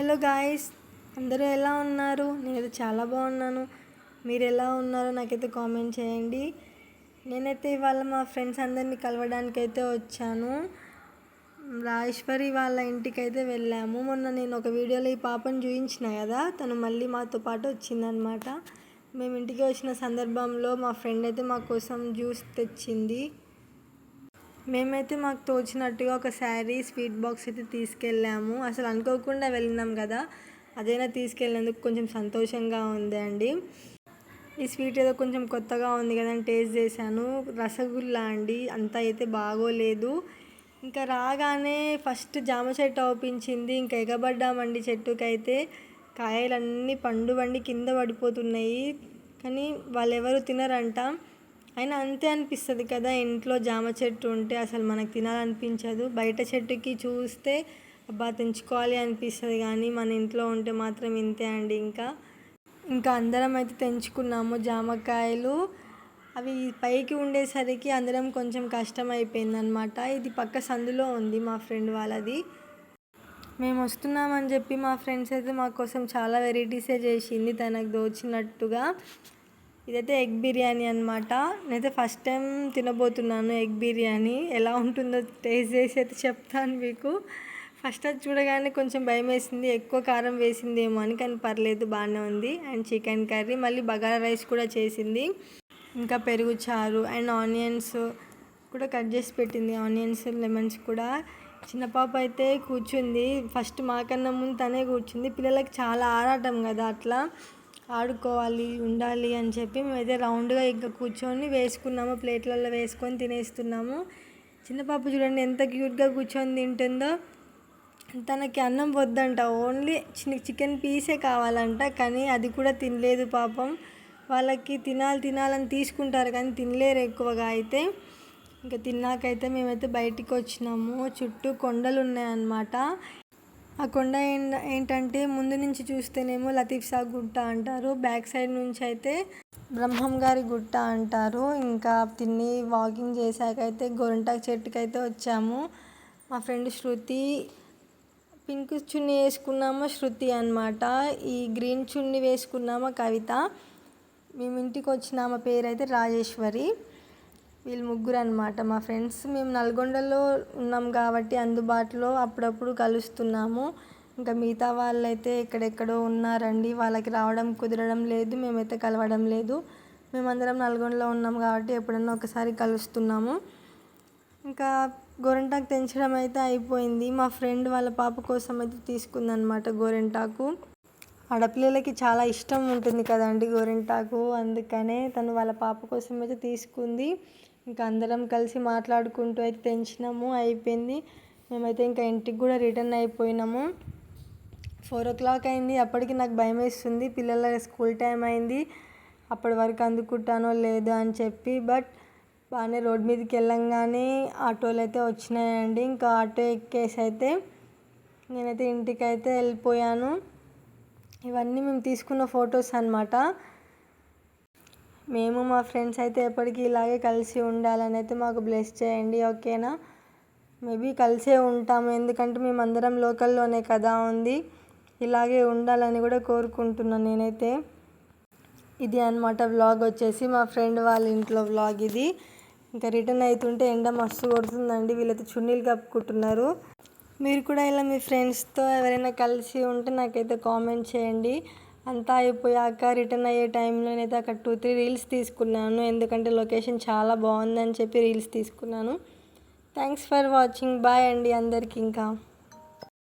Hello guys అందరూ ఎలా ఉన్నారు? నేనైతే చాలా బాగున్నాను. మీరు ఎలా ఉన్నారో నాకైతే కామెంట్ చేయండి. నేనైతే ఇవాళ మా ఫ్రెండ్స్ అందరినీ కలవడానికి అయితే వచ్చాను. రాజేశ్వరి వాళ్ళ ఇంటికి అయితే వెళ్ళాము. మొన్న నేను ఒక వీడియోలో ఈ పాపను చూపించిన కదా తను మళ్ళీ మాతో పాటు వచ్చిందనమాట మేము ఇంటికి వచ్చిన సందర్భంలో మా ఫ్రెండ్ అయితే మా కోసం జ్యూస్ తెచ్చింది. మేమైతే మాకు తోచినట్టుగా ఒక శారీ స్వీట్ బాక్స్ అయితే తీసుకెళ్ళాము. అసలు అనుకోకుండా వెళ్ళినాం కదా. అదైనా తీసుకెళ్ళినందుకు కొంచెం సంతోషంగా ఉంది అండి. ఈ స్వీట్ ఏదో కొంచెం కొత్తగా ఉంది కదా అని టేస్ట్ చేశాను. రసగుల్లా అండి. అంత అయితే బాగోలేదు. ఇంకా రాగానే ఫస్ట్ జామ చెట్టు అవుపించింది ఇంకా ఎగబడ్డామండి చెట్టుకైతే. కాయలన్నీ పండు వండి కింద పడిపోతున్నాయి. కానీ వాళ్ళు ఎవరు తినరంట. అయినా అంతే అనిపిస్తుంది కదా ఇంట్లో జామ చెట్టు ఉంటే అసలు మనకు తినాలనిపించదు. బయట చెట్టుకి చూస్తే అబ్బా తెంచుకోవాలి అనిపిస్తుంది కానీ మన ఇంట్లో ఉంటే మాత్రం ఇంతే అండి ఇంకా. ఇంకా అందరం అయితే తెంచుకున్నాము జామకాయలు. అవి పైకి ఉండేసరికి అందరం కొంచెం కష్టం అయిపోయిందనమాట ఇది పక్క సందులో ఉంది మా ఫ్రెండ్ వాళ్ళది. మేము వస్తున్నామని చెప్పి మా ఫ్రెండ్స్ అయితే మా కోసం చాలా వెరైటీసే చేసింది తనకు దోచినట్టుగా. ఇదైతే ఎగ్ బిర్యానీ అనమాట నేనైతే ఫస్ట్ టైం తినబోతున్నాను ఎగ్ బిర్యానీ. ఎలా ఉంటుందో టేస్ట్ చేసి అయితే చెప్తాను మీకు. ఫస్ట్ అది చూడగానే కొంచెం భయం వేసింది ఎక్కువ కారం వేసిందేమో అని కానీ పర్లేదు బాగానే ఉంది. అండ్ చికెన్ కర్రీ మళ్ళీ బగారా రైస్ కూడా చేసింది. ఇంకా పెరుగు చారు అండ్ ఆనియన్స్ కూడా కట్ చేసి పెట్టింది. ఆనియన్స్ లెమన్స్ కూడా. చిన్న పాప అయితే కూర్చుంది. ఫస్ట్ మాకన్నా ముందు తనే కూర్చుంది. పిల్లలకి చాలా ఆరాటం కదా అట్లా. ఆడుకోవాలి ఉండాలి అని చెప్పి మేమైతే రౌండ్గా ఇంకా కూర్చొని వేసుకున్నాము ప్లేట్లలో వేసుకొని తినేస్తున్నాము. చిన్న పాప చూడండి ఎంత క్యూట్గా కూర్చొని తింటుందో. తనకి అన్నం వద్దంట ఓన్లీ చిన్న చికెన్ పీసే కావాలంట కానీ అది కూడా తినలేదు పాపం. వాళ్ళకి తినాలి తినాలని తీసుకుంటారు కానీ తినలేరు ఎక్కువగా అయితే. ఇంకా తిన్నాకైతే మేమైతే బయటికి వచ్చినాము చుట్టూ కొండలు ఉన్నాయన్నమాట. ఆ కొండ ఏంటంటే ముందు నుంచి చూస్తేనేమో లతీఫ్ షా గుట్ట అంటారు. బ్యాక్ సైడ్ నుంచి అయితే బ్రహ్మం గారి గుట్ట అంటారు. ఇంకా తిని వాకింగ్ చేశాక అయితే చెట్టుకి అయితే వచ్చాము. మా ఫ్రెండ్ శృతి పింక్ చున్నీ వేసుకున్నామా శృతి అనమాట ఈ గ్రీన్ చున్నీ వేసుకున్నామా కవిత. మేము ఇంటికి వచ్చినామా పేరు అయితే రాజేశ్వరి. వీళ్ళు ముగ్గురు అనమాట మా ఫ్రెండ్స్ మేము నల్గొండలో ఉన్నాం కాబట్టి అందుబాటులో అప్పుడప్పుడు కలుస్తున్నాము. ఇంకా మిగతా వాళ్ళైతే ఎక్కడెక్కడో ఉన్నారండి. వాళ్ళకి రావడం కుదరడం లేదు మేమైతే కలవడం లేదు. మేమందరం నల్గొండలో ఉన్నాం కాబట్టి ఎప్పుడన్నా ఒకసారి కలుస్తున్నాము. ఇంకా గోరెంటాకు తెంచడం అయితే అయిపోయింది. మా ఫ్రెండ్ వాళ్ళ పాప కోసం అయితే తీసుకుందనమాట గోరెంటాకు. ఆడపిల్లలకి చాలా ఇష్టం ఉంటుంది కదండి గోరెంటాకు. అందుకనే తను వాళ్ళ పాప కోసం అయితే తీసుకుంది. ఇంకా అందరం కలిసి మాట్లాడుకుంటూ అయితే తెంచినాము అయిపోయింది. మేమైతే ఇంకా ఇంటికి కూడా రిటర్న్ అయిపోయినాము. ఫోర్ ఓ క్లాక్ అయింది అప్పటికి నాకు భయం వేస్తుంది. పిల్లల స్కూల్ టైం అయింది. అప్పటి వరకు అందుకుంటానో లేదో అని చెప్పి బట్ బాగానే రోడ్ మీదకి వెళ్ళంగానే ఆటోలు అయితే వచ్చినాయండి. ఇంకా ఆటో ఎక్కేసి అయితే నేనైతే ఇంటికి అయితే వెళ్ళిపోయాను. ఇవన్నీ మేము తీసుకున్న ఫొటోస్ అనమాట మేము మా ఫ్రెండ్స్ అయితే ఎప్పటికీ ఇలాగే కలిసి ఉండాలని అయితే మాకు బ్లెస్ చేయండి ఓకేనా మేబీ కలిసే ఉంటాము ఎందుకంటే మేము అందరం లోకల్లోనే కదా ఉంది. ఇలాగే ఉండాలని కూడా కోరుకుంటున్నాను నేనైతే. ఇది అనమాట వ్లాగ్ వచ్చేసి మా ఫ్రెండ్ వాళ్ళ ఇంట్లో వ్లాగ్ ఇది. ఇంకా రిటర్న్ అవుతుంటే ఎండ మస్తు కొడుతుందండి వీళ్ళైతే చున్నీలు కప్పుకుంటున్నారు. మీరు కూడా ఇలా మీ ఫ్రెండ్స్తో ఎవరైనా కలిసి ఉంటే నాకైతే కామెంట్ చేయండి. అంతా అయిపోయాక రిటర్న్ అయ్యే టైంలో అయితే అక్కడ టూ త్రీ రీల్స్ తీసుకున్నాను. ఎందుకంటే లొకేషన్ చాలా బాగుందని చెప్పి రీల్స్ తీసుకున్నాను. థ్యాంక్స్ ఫర్ వాచింగ్ బాయ్ అండి అందరికీ ఇంకా.